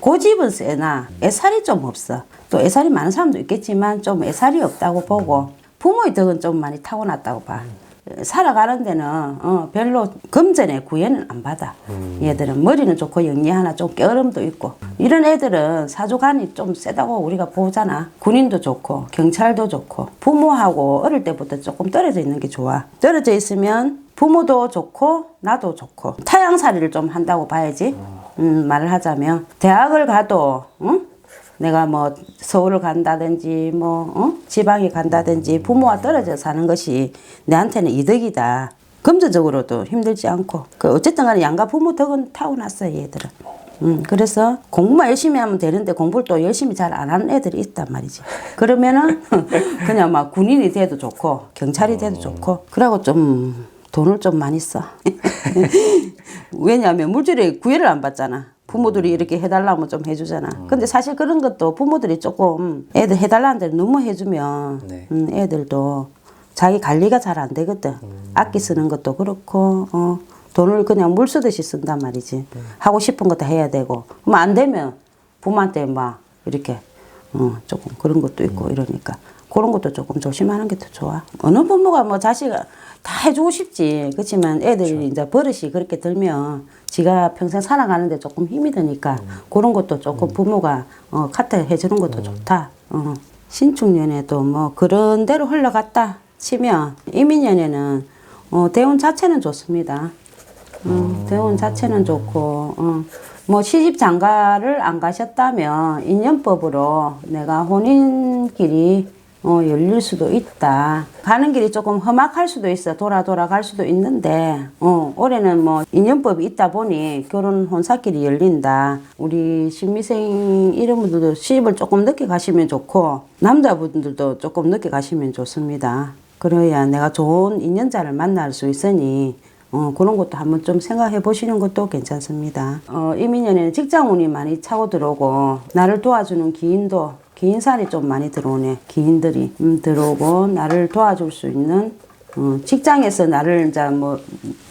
고집은 세나 애살이 좀 없어. 또 애살이 많은 사람도 있겠지만 좀 애살이 없다고 보고 부모의 덕은 좀 많이 타고났다고 봐. 살아가는 데는 어, 별로 금전에 구애는 안 받아. 얘들은 머리는 좋고 영리 하나 좀 깨어름도 있고 이런 애들은 사주간이 좀 세다고 우리가 보잖아. 군인도 좋고 경찰도 좋고 부모하고 어릴 때부터 조금 떨어져 있는 게 좋아. 떨어져 있으면 부모도 좋고 나도 좋고 타양살이를 좀 한다고 봐야지. 음, 말을 하자면 대학을 가도 응? 내가 뭐 서울을 간다든지 뭐 어? 지방에 간다든지 부모와 떨어져 사는 것이 내한테는 이득이다. 금전적으로도 힘들지 않고 그 어쨌든 간에 양가 부모 덕은 타고났어 얘들은. 음, 그래서 공부만 열심히 하면 되는데 공부를 또 열심히 잘 안 하는 애들이 있단 말이지. 그러면은 그냥 막 군인이 돼도 좋고 경찰이 돼도 좋고 그러고 좀 돈을 좀 많이 써. 왜냐하면 물질에 구애를 안 받잖아. 부모들이 이렇게 해달라면 좀 해주잖아. 근데 사실 그런 것도 부모들이 조금 애들 해달라는 대로 너무 해주면 네. 음, 애들도 자기 관리가 잘 안 되거든. 아끼 쓰는 것도 그렇고 어, 돈을 그냥 물 쓰듯이 쓴단 말이지. 하고 싶은 거다 해야 되고. 그럼 안 되면 부모한테 막 이렇게 어, 조금 그런 것도 있고 이러니까 그런 것도 조금 조심하는 게 더 좋아. 어느 부모가 뭐 자식 다 해주고 싶지. 그렇지만 애들이 이제 버릇이 그렇게 들면 지가 평생 살아가는데 조금 힘이 드니까 그런 것도 조금 부모가 어, 카트 해주는 것도 좋다. 어. 신축년에도 뭐 그런 대로 흘러갔다 치면 이민년에는 어, 대운 자체는 좋습니다. 음, 대운 자체는 좋고, 어, 뭐 시집 장가를 안 가셨다면 인연법으로 내가 혼인길이 어, 열릴 수도 있다. 가는 길이 조금 험악할 수도 있어. 돌아 돌아 갈 수도 있는데, 어, 올해는 뭐 인연법이 있다 보니 결혼 혼사길이 열린다. 우리 신미생 이런 분들도 시집을 조금 늦게 가시면 좋고, 남자분들도 조금 늦게 가시면 좋습니다. 그래야 내가 좋은 인연자를 만날 수 있으니, 어, 그런 것도 한번 좀 생각해 보시는 것도 괜찮습니다. 어, 이민년에는 직장운이 많이 차고 들어오고, 나를 도와주는 기인도, 기인살이 좀 많이 들어오네. 기인들이 음, 들어오고, 나를 도와줄 수 있는, 어, 직장에서 나를 이제 뭐,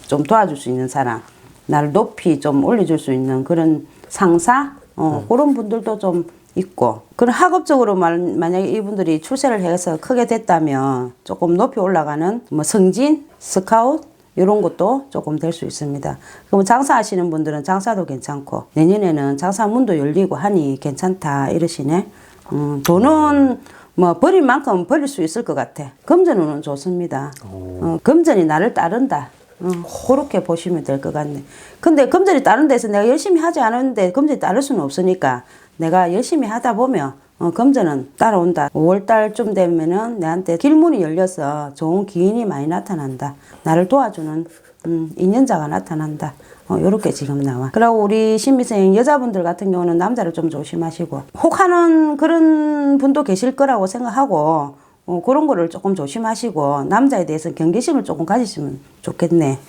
좀 도와줄 수 있는 사람, 나를 높이 좀 올려줄 수 있는 그런 상사, 어, 그런 분들도 좀 있고, 그런 학업적으로 말, 만약에 이분들이 출세를 해서 크게 됐다면 조금 높이 올라가는 뭐 승진, 스카웃, 이런 것도 조금 될 수 있습니다. 그럼 장사하시는 분들은 장사도 괜찮고 내년에는 장사 문도 열리고 하니 괜찮다 이러시네. 음, 돈은 뭐 버릴 만큼 버릴 수 있을 것 같아. 금전운은 좋습니다. 어, 금전이 나를 따른다. 어, 그렇게 보시면 될 것 같네. 근데 금전이 따른 데서 내가 열심히 하지 않았는데 금전이 따를 수는 없으니까 내가 열심히 하다 보면 어, 금전은 따라온다. 5월달쯤 되면은 내한테 길문이 열려서 좋은 기인이 많이 나타난다. 나를 도와주는 음, 인연자가 나타난다. 어, 요렇게 지금 나와. 그리고 우리 신미생 여자분들 같은 경우는 남자를 좀 조심하시고 혹하는 그런 분도 계실 거라고 생각하고 어, 그런 거를 조금 조심하시고 남자에 대해서 경계심을 조금 가지시면 좋겠네.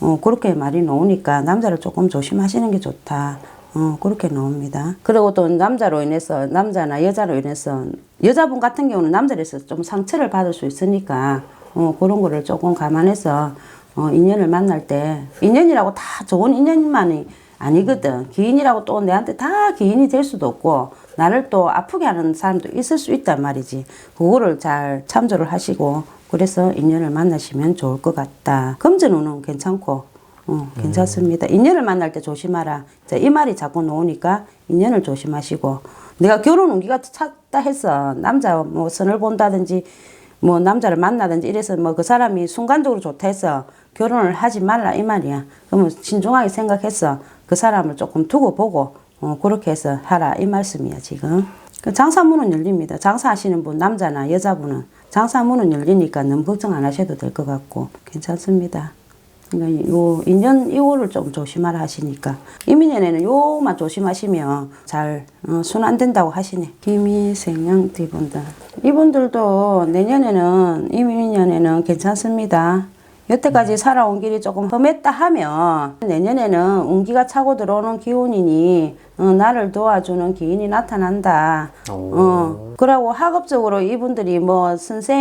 어, 그렇게 말이 나오니까 남자를 조금 조심하시는 게 좋다. 어, 그렇게 나옵니다. 그리고 또 남자로 인해서, 남자나 여자로 인해서, 여자분 같은 경우는 남자로서 좀 상처를 받을 수 있으니까, 어, 그런 거를 조금 감안해서, 어, 인연을 만날 때, 인연이라고 다 좋은 인연만이 아니거든. 기인이라고 또 내한테 다 기인이 될 수도 없고, 나를 또 아프게 하는 사람도 있을 수 있단 말이지. 그거를 잘 참조를 하시고, 그래서 인연을 만나시면 좋을 것 같다. 금전운은 괜찮고, 어, 괜찮습니다. 인연을 만날 때 조심하라. 자, 이 말이 자꾸 나오니까 인연을 조심하시고. 내가 결혼 운기가 찼다 했어. 남자 뭐 선을 본다든지 뭐 남자를 만나든지 이래서 뭐 그 사람이 순간적으로 좋다 해서 결혼을 하지 말라 이 말이야. 그러면 신중하게 생각해서 그 사람을 조금 두고 보고 어, 그렇게 해서 하라 이 말씀이야 지금. 그 장사문은 열립니다. 장사하시는 분 남자나 여자분은 장사문은 열리니까 너무 걱정 안 하셔도 될 것 같고 괜찮습니다. 그러니까 요 인연 이거를 좀 조심하라 하시니까 이민년에는 요만 조심하시면 잘 어, 순안 된다고 하시네. 김희생양 이분들 이분들도 내년에는 이민년에는 괜찮습니다. 여태까지 살아온 길이 조금 험했다 하면 내년에는 운기가 차고 들어오는 기운이니 어, 나를 도와주는 기인이 나타난다. 어, 그러고 학업적으로 이분들이 뭐 선생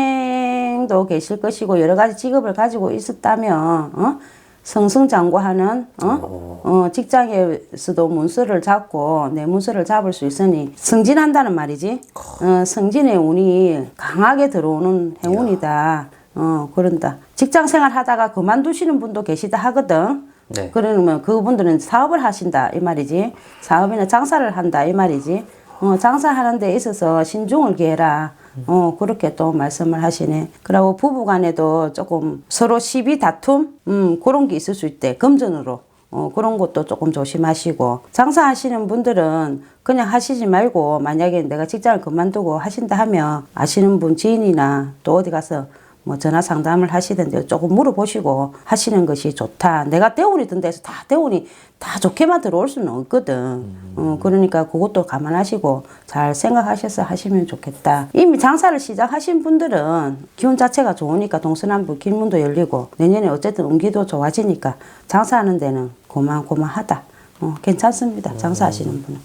도 계실 것이고 여러 가지 직업을 가지고 있었다면 어? 승승장구하는 어? 어, 직장에서도 문서를 잡고 내 문서를 잡을 수 있으니 승진한다는 말이지. 어, 승진의 운이 강하게 들어오는 행운이다. 어, 그런다. 직장 생활 하다가 그만두시는 분도 계시다 하거든. 네. 그러면 그분들은 사업을 하신다 이 말이지. 사업이나 장사를 한다 이 말이지. 어, 장사하는 데 있어서 신중을 기해라. 어, 그렇게 또 말씀을 하시네. 그리고 부부 간에도 조금 서로 시비 다툼, 음, 그런 게 있을 수 있대. 금전으로. 어, 그런 것도 조금 조심하시고. 장사하시는 분들은 그냥 하시지 말고, 만약에 내가 직장을 그만두고 하신다 하면, 아시는 분 지인이나 또 어디 가서 뭐 전화 상담을 하시던데 조금 물어보시고 하시는 것이 좋다. 내가 대운이 든다 해서 다 대운이 다 좋게만 들어올 수는 없거든. 어, 그러니까 그것도 감안하시고 잘 생각하셔서 하시면 좋겠다. 이미 장사를 시작하신 분들은 기운 자체가 좋으니까 동서남북 길문도 열리고 내년에 어쨌든 운기도 좋아지니까 장사하는 데는 고만고만하다. 어, 괜찮습니다. 장사하시는 분은.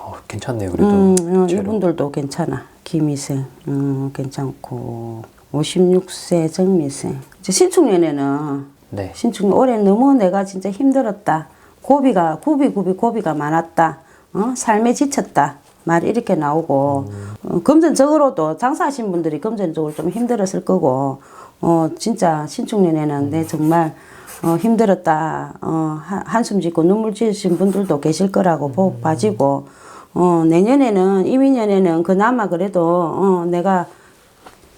어, 괜찮네요. 그래도 음, 어. 이분들도 괜찮아. 김희생, 음, 괜찮고. 56세 정미생. 이제 신축년에는, 네. 신축년, 올해 너무 내가 진짜 힘들었다. 고비가, 고비, 고비, 고비가 많았다. 어? 삶에 지쳤다. 말 이렇게 나오고, 어, 금전적으로도 장사하신 분들이 금전적으로 좀 힘들었을 거고, 어, 진짜 신축년에는 내 정말 어, 힘들었다. 어, 한- 한숨 짓고 눈물 지으신 분들도 계실 거라고 복 봐지고, 어, 내년에는, 이민년에는 그나마 그래도, 어, 내가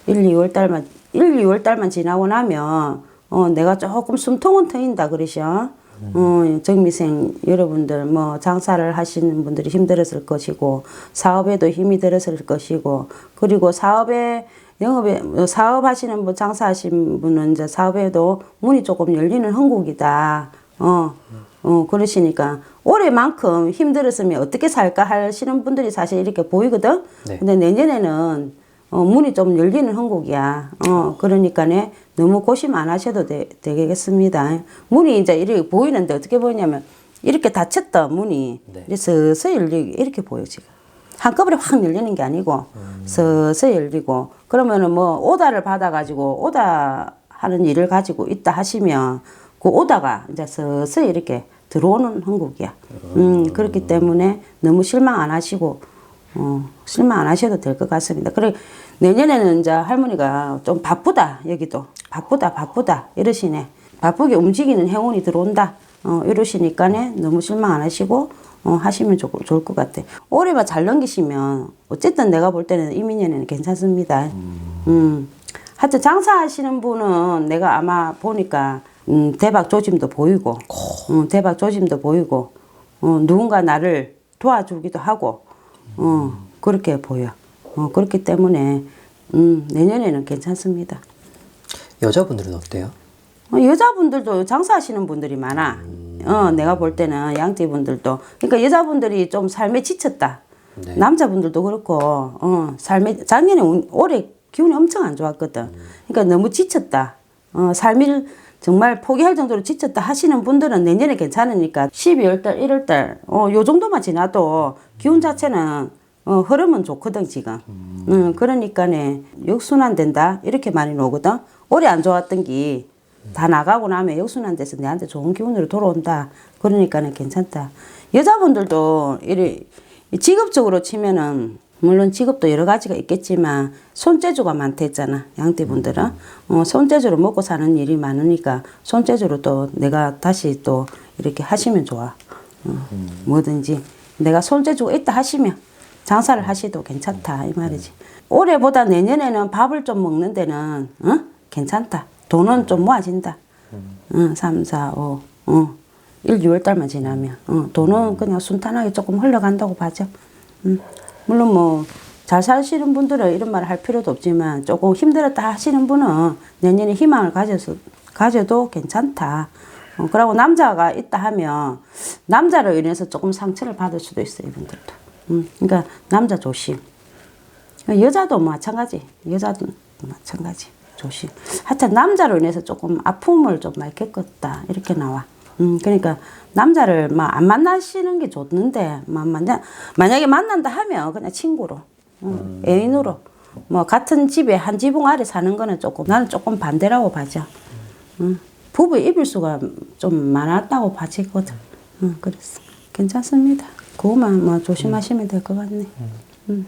1, 2월 달만, 1, 2월 달만 지나고 나면, 어, 내가 조금 숨통은 트인다 그러셔. 어, 정미생 여러분들, 뭐, 장사를 하시는 분들이 힘들었을 것이고, 사업에도 힘이 들었을 것이고, 그리고 사업에, 영업에, 어, 사업하시는 분, 장사하신 분은 이제 사업에도 문이 조금 열리는 한국이다. 어, 어, 그러시니까, 올해만큼 힘들었으면 어떻게 살까 하시는 분들이 사실 이렇게 보이거든? 네. 근데 내년에는 어, 문이 좀 열리는 한국이야. 어, 그러니까네 너무 고심 안 하셔도 되, 되겠습니다. 문이 이제 이렇게 보이는데 어떻게 보이냐면 이렇게 닫혔다 문이 네. 서서 열리고 이렇게 보여 지금. 한꺼번에 확 열리는 게 아니고 서서 열리고 그러면은 뭐 오다를 받아가지고 오다 하는 일을 가지고 있다 하시면 그 오다가 이제 서서 이렇게 들어오는 한국이야. 음, 그렇기 때문에 너무 실망 안 하시고 어, 실망 안 하셔도 될 것 같습니다. 그래 내년에는 이제 할머니가 좀 바쁘다 여기도 바쁘다 바쁘다 이러시네. 바쁘게 움직이는 행운이 들어온다. 어, 이러시니까네 너무 실망 안 하시고 어, 하시면 좋, 좋을 것 같아. 올해만 잘 넘기시면 어쨌든 내가 볼 때는 이민년에는 괜찮습니다. 음. 하여튼 장사하시는 분은 내가 아마 보니까 음, 대박 조짐도 보이고 음, 대박 조짐도 보이고 어, 누군가 나를 도와주기도 하고 어, 그렇게 보여. 어, 그렇기 때문에 음, 내년에는 괜찮습니다. 여자분들은 어때요? 어, 여자분들도 장사하시는 분들이 많아. 어, 내가 볼 때는 양띠 분들도. 그러니까 여자분들이 좀 삶에 지쳤다. 네. 남자분들도 그렇고, 어, 삶에, 작년에 운- 올해 기운이 엄청 안 좋았거든. 그러니까 너무 지쳤다. 어, 삶을 정말 포기할 정도로 지쳤다 하시는 분들은 내년에 괜찮으니까 12월 달, 1월 달, 어, 요 정도만 지나도 기운 자체는 어, 흐름은 좋거든, 지금. 음, 그러니까네, 역순환 된다. 이렇게 많이 나오거든. 올해 안 좋았던 게 다 나가고 나면 역순환 돼서 내한테 좋은 기운으로 돌아온다. 그러니까는 괜찮다. 여자분들도 이래, 직업적으로 치면은, 물론 직업도 여러 가지가 있겠지만, 손재주가 많다 했잖아. 양띠분들은. 어, 손재주로 먹고 사는 일이 많으니까, 손재주로 또 내가 다시 또 이렇게 하시면 좋아. 어, 뭐든지. 내가 손재주가 있다 하시면, 장사를 하시도 괜찮다 이 말이지. 올해보다 내년에는 밥을 좀 먹는 데는 어? 괜찮다. 돈은 좀 모아진다. 응, 3, 4, 5, 어. 1, 2월 달만 지나면 어, 돈은 그냥 순탄하게 조금 흘러간다고 봐죠. 음. 물론 뭐 잘 사시는 분들은 이런 말을 할 필요도 없지만 조금 힘들었다 하시는 분은 내년에 희망을 가져서 가져도 괜찮다. 어, 그리고 남자가 있다 하면 남자로 인해서 조금 상처를 받을 수도 있어요 이분들도. 음, 그러니까 남자 조심. 여자도 마찬가지. 여자도 마찬가지. 조심. 하여튼 남자로 인해서 조금 아픔을 좀 많이 겪었다. 이렇게 나와. 음, 그러니까 남자를 막 안 만나시는 게 좋는데, 막 만나, 만약에 만난다 하면 그냥 친구로, 음, 애인으로, 뭐 같은 집에 한 지붕 아래 사는 거는 조금, 나는 조금 반대라고 봐죠. 음, 부부 입을 수가 좀 많았다고 봐지거든. 응, 그랬어. 괜찮습니다. 그거만 뭐 조심하시면 될 것 같네. 음.